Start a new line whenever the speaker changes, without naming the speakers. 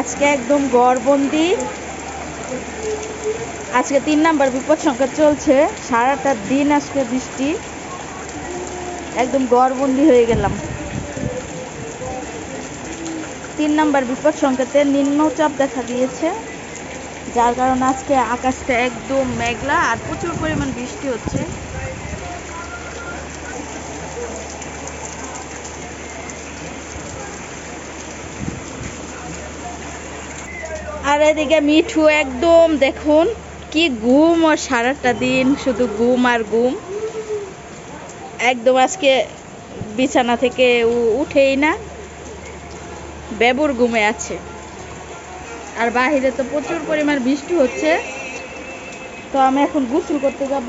আজকে একদম গড়বন্দি। আজকে তিন নাম্বার বিপদ সংকেত চলছে। সারাটা দিন আজকে বৃষ্টি। একদম গড়বন্দি হয়ে গেলাম। তিন নাম্বার বিপদ সংকেতে নিম্নচাপ দেখা দিয়েছে, যার কারণে আজকে আকাশটা একদম মেঘলা আর প্রচুর পরিমাণ বৃষ্টি হচ্ছে। আর এদিকে মিঠু একদম, দেখুন, কি ঘুম ওর সারাটা দিন, শুধু ঘুম আর ঘুম। একদম আজকে বিছানা থেকে উঠেই না, বেবুর ঘুমে আছে। আর বাহিরে তো প্রচুর পরিমাণ বৃষ্টি হচ্ছে। তো আমি এখন গোসল করতে যাব।